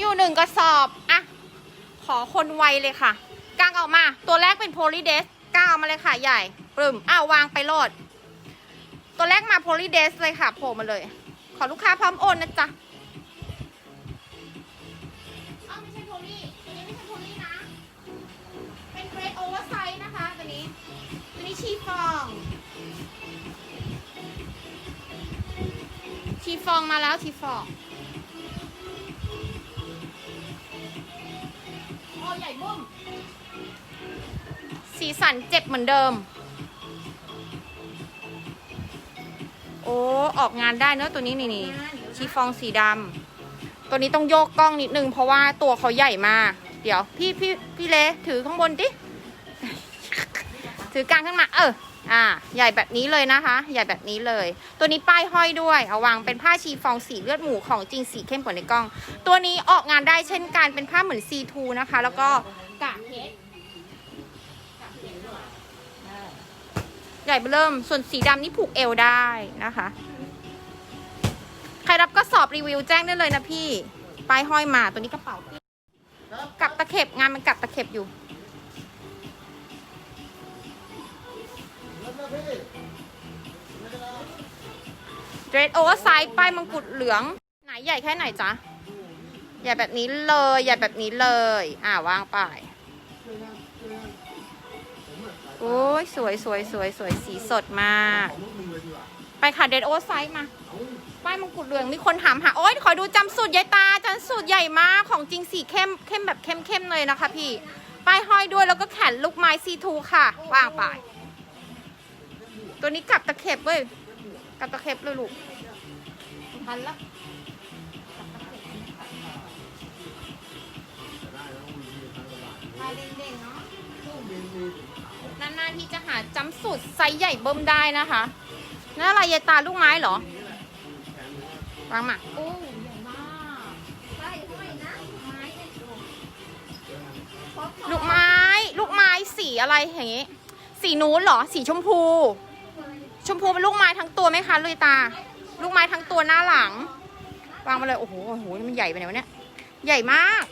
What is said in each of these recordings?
อยู่หนึ่งกระสอบอะขอคนไวเลยค่ะกางออกมา ตัวแรกเป็นโพลีเดสกางออกมาเลยค่ะใหญ่ปรึมอ้าววางไปโหลด ตัวแรกมาโพลีเดสเลยค่ะโผล่มาเลย ขอลูกค้าพร้อมโอนนะจ๊ะอ้าวไม่ใช่โพลีตัวนี้ไม่ใช่โพลีนะเป็นเกรดโอเวอร์ไซส์นะคะตัวนี้ตัวนี้ชีฟอง ชีฟองมาแล้วชีฟอง สีสันเจ็บเหมือนเดิม โอ้ ออกงานได้เนอะตัวนี้นี่นี่ชีฟองสีดำ ตัวนี้ต้องโยกกล้องนิดนึง เพราะว่าตัวเขาใหญ่มาก เดี๋ยว พี่พี่พี่เลถือข้างบนดิ ถือกลางขึ้นมา เออ อ่า ใหญ่แบบนี้เลยนะคะ ใหญ่แบบนี้เลย ตัวนี้ป้ายห้อยด้วย เอาวางเป็นผ้าชีฟองสีเลือดหมูของจริงสีเข้มกว่าในกล้อง ตัวนี้ออกงานได้เช่นกันเป็นผ้าเหมือน C2 นะคะ แล้วก็กากเพชรใหญ่เริ่ม ส่วนสีดำนี่ผูกเอวได้นะคะ ใครรับก็สอบรีวิวแจ้งได้เลยนะพี่ ป้ายห้อยมาตัวนี้กระเป๋ากับตะเข็บงานมันกับตะเข็บอยู่ รสโอเวอร์ไซส์ป้ายมังกุฎเหลือง ไหนใหญ่แค่ไหนจ๊ะ ใหญ่แบบนี้เลย ใหญ่แบบนี้เลย อ่าวางไปโอ้ยสวยสวยสวยสวยสีสดมาก ไปค่ะเดรสโอไซส์มา ป้ายมังกุฎเหลืองมีคนถามหา โอ๊ยขอดูจำสูตรยายตาจำสูตรใหญ่มากของจริงสีเข้มเข้มแบบเข้มเข้มเลยนะคะพี่ ป้ายห้อยด้วยแล้วก็แขนลูกไม้ซีทูค่ะ วางไป ตัวนี้กลับตะเข็บเว้ย กลับตะเข็บเลยลูกทันละลายเด้งๆเนาะนานๆที่จะหาจำสูตรไซส์ใหญ่เบิ่มได้นะคะนั่นอะไรยายตาลูกไม้เหรอวางมาโอ้ใหญ่มากลูกไม้ ลูกไม้สีอะไรอย่างงี้ สีนู้นเหรอ สีชมพู ชมพูเป็นลูกไม้ทั้งตัวไหมคะลุยตา ลูกไม้ทั้งตัวหน้าหลัง วางมาเลยโอ้โหโอ้โหนี่มันใหญ่ไปไหนวะเนี่ยใหญ่มาก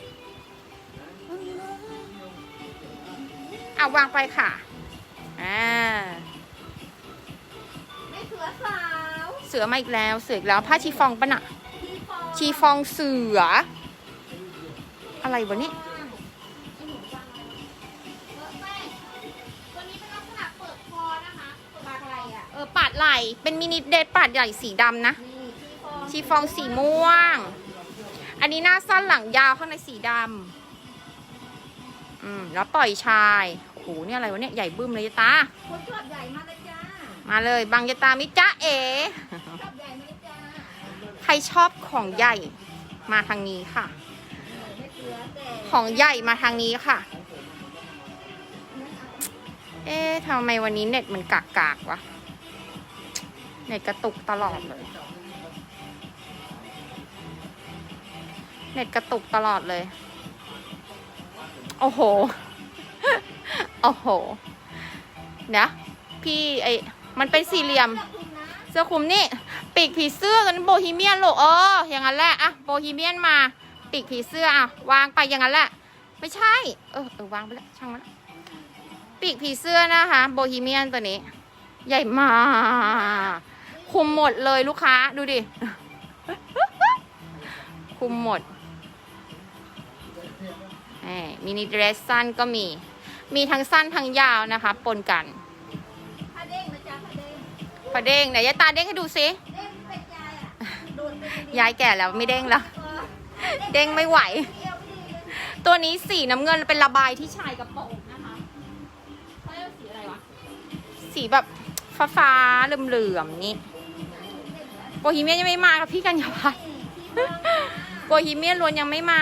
เอาวางไปค่ะอ่าไม่เสือสาวเสือมาอีกแล้วเสืออีกแล้วผ้าชีฟองปะน่ะพี่ฟองชีฟองเสือ อะไรวะเนี่ย ไหลเป็นมินิเดทปาดใหญ่สีดำนะนี่พี่ฟองชีฟองสีม่วง อันนี้หน้าสั้นหลังยาวข้างในสีดำอืมแล้วปล่อยชายโอ้โหเนี่ยอะไรวะเนี่ยใหญ่บึ้มเลยยะตาคนชอบใหญ่มาเลยจ้ามาเลยบางยะตามิจ้าเอชอบใหญ่มาเลยจ้าใครชอบของใหญ่มาทางนี้ค่ะไม่เสือแต่ของใหญ่มาทางนี้ค่ะ เอ๊ะทำไมวันนี้เน็ตมันกากกากๆวะ เน็ตกระตุกตลอดเลย เน็ตกระตุกตลอดเลย โอ้โห โอ้โหเดี๋ยวพี่ไอ มันเป็นสี่เหลี่ยม เสื้อคลุมนะเสื้อคลุมนี่ ปีกผีเสื้อตันั้โบฮีเมียนลูกเออ อย่างนั้นแหละอะโบฮีเมียนมา ปีกผีเสื้ออะวางไปอย่างนั้นแหละ ไม่ใช่ เออเออวางไปแล้วช่างมันปีกผีเสื้อนะคะ โบฮีเมียนตัวนี้ ใหญ่มาก คุมหมดเลยลูกค้าดูดิ คุมหมดแหมมินิเดรสสั้นก็มี มีทั้งสั้นทั้งยาวนะคะ ปนกันผ้าเด้งนะจ๊ะผ้าเด้งประเด้งไหนยายตาเด้งให้ดูซิเด้งเป็นยายอะโดนเป็นยายแก่แล้วไม่เด้งแล้วเออเด้งไม่ไหวเอวไม่ดีเลยตัวนี้สีน้ำเงินเป็นระบายที่ชายกระโปรงนะคะเขาเรียกว่าสีอะไรวะ สีแบบฟ้าฟ้าๆเหลื่อมๆนี่ โบฮีเมียยังไม่มาค่ะพี่กัญญาพัฒน์โบฮีเมียล้วนยังไม่มา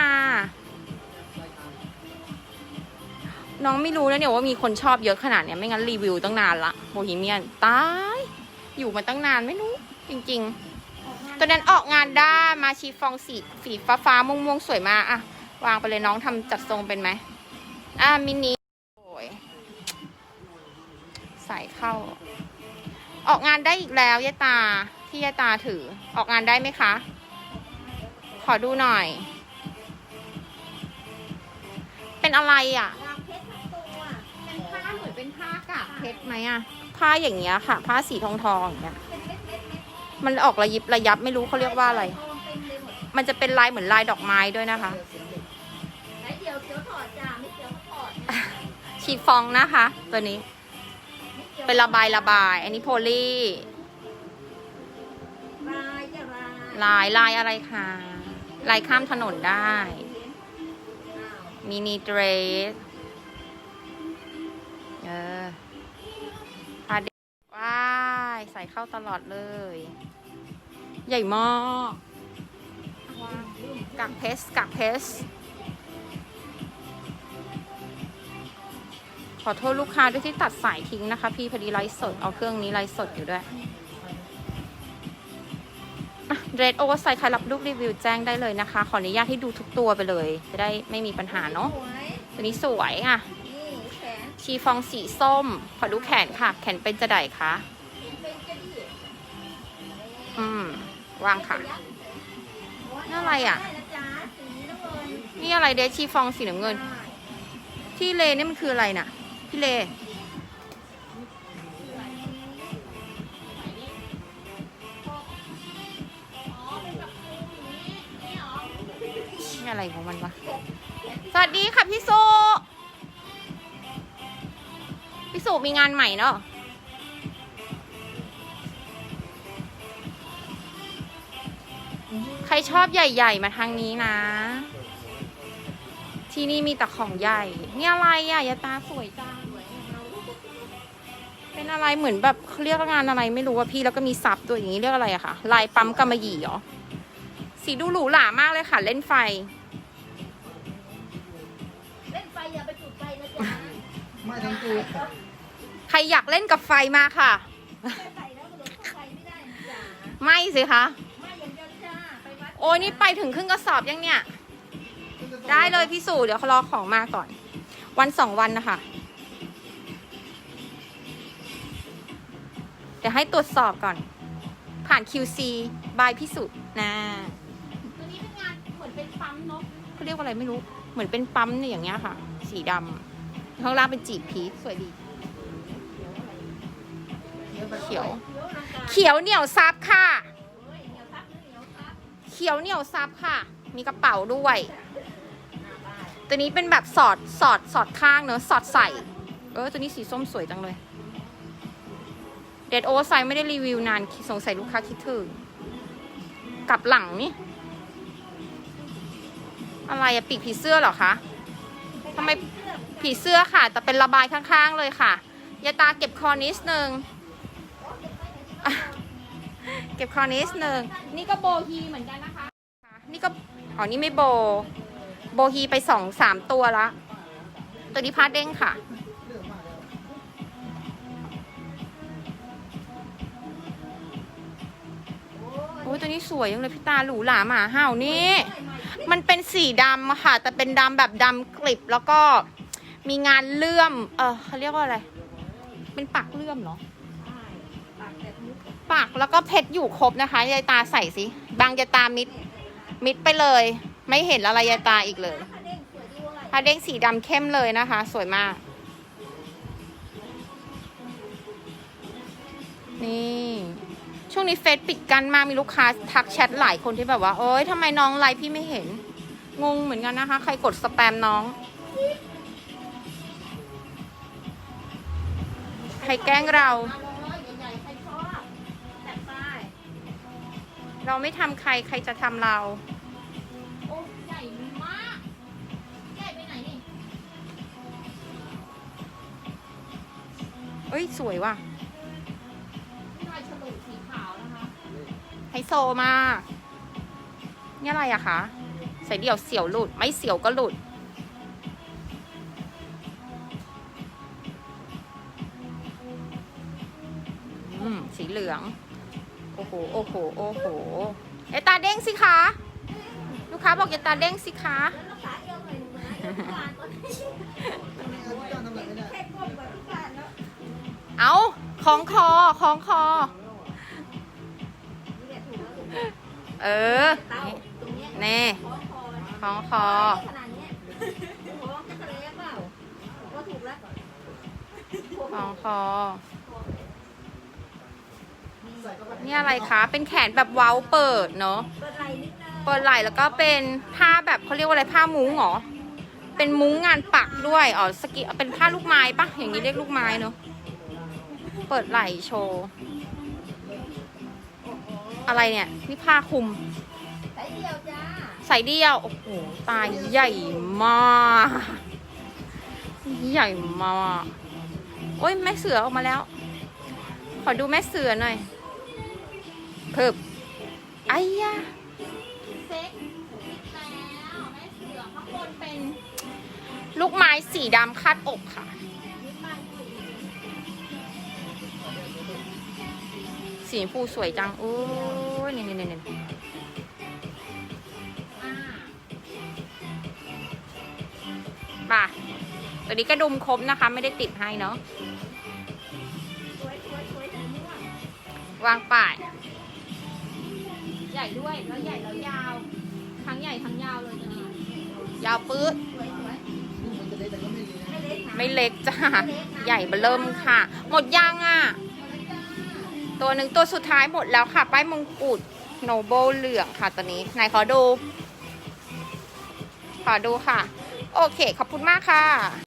น้องไม่รู้นะเนี่ยว่ามีคนชอบเยอะขนาดเนี้ยไม่งั้นรีวิวตั้งนานละโบฮีเมียนตาย อยู่มาตั้งนานไม่รู้ จริง ๆตัวนั้นออกงานได้มาชีฟองสีสีฟ้าฟ้าๆม่วงสวยมากอะวางไปเลยน้องทำจัดทรงเป็นไหมอะมินิโอ้ยใส่เข้า ออกงานได้อีกแล้วยายตา ที่ยายตาถือออกงานได้ไหมคะ ขอดูหน่อย เป็นอะไรอะกางเพชรทั้งตัวเป็นผ้าเหมือนเป็นผ้ากากเพชรไหมอะ ผ้าอย่างเงี้ยค่ะ ผ้าสีทองทองๆอย่างเงี้ยเป็นเม็ดเม็ดเม็ดมันออกระยิบระยับไม่รู้เขาเรียกว่าอะไรทองเต็มเลยหมดมันจะเป็นลายเหมือนลายดอกไม้ด้วยนะคะไหนเดี๋ยวเดี๋ยวถอดจ้าไม่เดี๋ยวถอดชีฟองนะคะ ตัวนี้ เป็นระบายระบาย อันนี้โพลีล ลายลายอะไรคะลายข้ามถนนได้ มินิเดรส เออพาเดว้าย ใส่เข้าตลอดเลย ใหญ่มากกักเพสกักเพส ขอโทษลูกค้าด้วยที่ตัดสายทิ้งนะคะ พี่พอดีไลฟ์สด เอาเครื่องนี้ไลฟ์สดอยู่ด้วย เรดโอเวอร์ไซใครรับลูกรีวิวแจ้งได้เลยนะคะ ขออนุญาตให้ดูทุกตัวไปเลย จะได้ไม่มีปัญหาเนาะตัวนี้สวยอะชีฟองสีส้ม ขอดูแขนค่ะ แขนเป็นจะไดคะเป็นกระอืมวางค่ะนี่อะไรอะ นี่อะไรเดชชีฟองสีน้ำเงิน ที่เลนี่มันคืออะไรน่ะ พี่เล อะไรของมันวะ สวัสดีค่ะพี่สุพี่สุมีงานใหม่เนาะใครชอบใหญ่ ๆ มาทางนี้นะ ที่นี่มีแต่ของใหญ่นี่อะไรอะยาตาสวยจังเป็นอะไรเหมือนแบบเรียกงานอะไรไม่รู้ว่าพี่แล้วก็มีซับตัวอย่างนี้เรียกอะไรอะคะลายปั๊มกำมะหยี่เหรอสีดูหรูหรามากเลยค่ะ เล่นไฟ ไม่ทั้งตัวใครอยากเล่นกับไฟมาค่ะใส่แล้วกระโดดเข้าไฟไม่ได้นะจ๊ะไม่สิคะไม่อย่างเดียวจ้าไปวัดโอ้ยนี่ไปถึงครึ่งกระสอบยังเนี่ย ได้เลยพี่สู่เดี๋ยวเขารอของมาก่อน วันสองวันนะคะ เดี๋ยวให้ตรวจสอบก่อน ผ่าน QC บายพี่สุนะตัวนี้เป็นงานเหมือนเป็นปั๊มเนาะเขาเรียกว่าอะไรไม่รู้ เหมือนเป็นปั๊มเนี่ยอย่างเงี้ยค่ะ สีดำ ข้างล่างเป็นจีบพีชสวยดี เขียว เขียวเหนียวซับค่ะ เขียวเหนียวซับค่ะ มีกระเป๋าด้วย ตัวนี้เป็นแบบสอดสอดสอดข้างเนอะสอดใส่ เออตัวนี้สีส้มสวยจังเลย เดดโอไซไม่ได้รีวิวนานสงสัยลูกค้าคิดถึงกลับหลังนี่อะไรอะปีกผีเสื้อเหรอคะทำไม ผีเสื้อค่ะ แต่เป็นระบายข้างๆเลยค่ะยาตาเก็บคอนิดนึงอะเก็บคอนิดนึงนี่ก็โบฮีเหมือนกันนะคะ นี่ก็อ๋อนี่ไม่โบ โบฮีไปสองสามตัวละ ตัวนี้พาเด้งค่ะ โอ้ยตัวนี้สวยยังเลยพี่ตาหรูหราหมาเห่านี่ มันเป็นสีดำค่ะ แต่เป็นดำแบบดำกลิบแล้วก็ มีงานเลื่อม เออเขาเรียกว่าอะไร เป็นปักเลื่อมเหรอ ปากแบบมุกปักแล้วก็เพชรอยู่ครบนะคะ ยายตาใส่สิ บางยายตามิด มิดไปเลย ไม่เห็นอะไรยายตาอีกเลยผ้าเด้งสวยด้วยผ้าเด้งสีดำเข้มเลยนะคะ สวยมาก นี่ ช่วงนี้เฟซปิดกันมาก มีลูกค้าทักแชทหลายคนที่แบบว่า เอ้ยทำไมน้องไลฟ์พี่ไม่เห็น งงเหมือนกันนะคะ ใครกดสแปมน้อง ใครแกล้งเราใหญ่ๆใครชอบแบบป้ายเราไม่ทำใครใครจะทำเรา โอ้ใหญ่มากใหญ่ไปไหนนี่เอ้ย สวยว่ะนี่ลายฉลุสีขาวนะคะไฮโซมาก นี่อะไรอะคะ ใส่เดี่ยวเสียวหลุด ไม่เสียวก็หลุด เหลือง โอ้โห โอ้โห โอ้โหยอยตาเด้งสิคะ ลูกค้าบอกยาตาเด้งสิคะเอาของคอของคอเออเนี่ของคอของคอ นี่อะไรคะ เป็นแขนแบบเว้าเปิดเนาะเปิดไหล่นิดนึงเปิดไหล่แล้วก็เป็นผ้าแบบเขาเรียกว่าอะไรผ้ามุ้งเหรอ เป็นมุ้งงานปักด้วย อ๋อสกีเป็นผ้าลูกไม้ปะอย่างนี้เรียกลูกไม้เนาะ เปิดไหล่โชว์ อะไรเนี่ย นี่ผ้าคลุมสายเดียวจ้า ใส่เดียว โอ้โห ตายใหญ่มาก ใหญ่มาก โอ้ยแม่เสือออกมาแล้ว ขอดูแม่เสือหน่อย เพิ่มไอ้ยะเซ็กแล้วแม่เสือข้างบนเป็นลูกไม้สีดำคาดอกค่ะ สีชมพูสวยจัง โอ้ยนี่นี่นี่นี่ป่ะตัวนี้กระดุมครบนะคะ ไม่ได้ติดให้เนาะวยสวยสวยสีม่วงวางป่าย ใหญ่ด้วย แล้วใหญ่แล้วยาว ทั้งใหญ่ทั้งยาวเลยตัวนี้ยาวปื๊ด สวยสวยมันจะเล็กแต่ก็ไม่ดีนะไม่เล็กนะไม่เล็กจ้า ใหญ่เบอเริ่มค่ะ หมดยังอะ ตัวหนึ่งตัวสุดท้ายหมดแล้วค่ะ ป้ายมงกุฎโนโบเหลืองค่ะตัวนี้ ไหนขอดู ขอดูค่ะ โอเค ขอบคุณมากค่ะ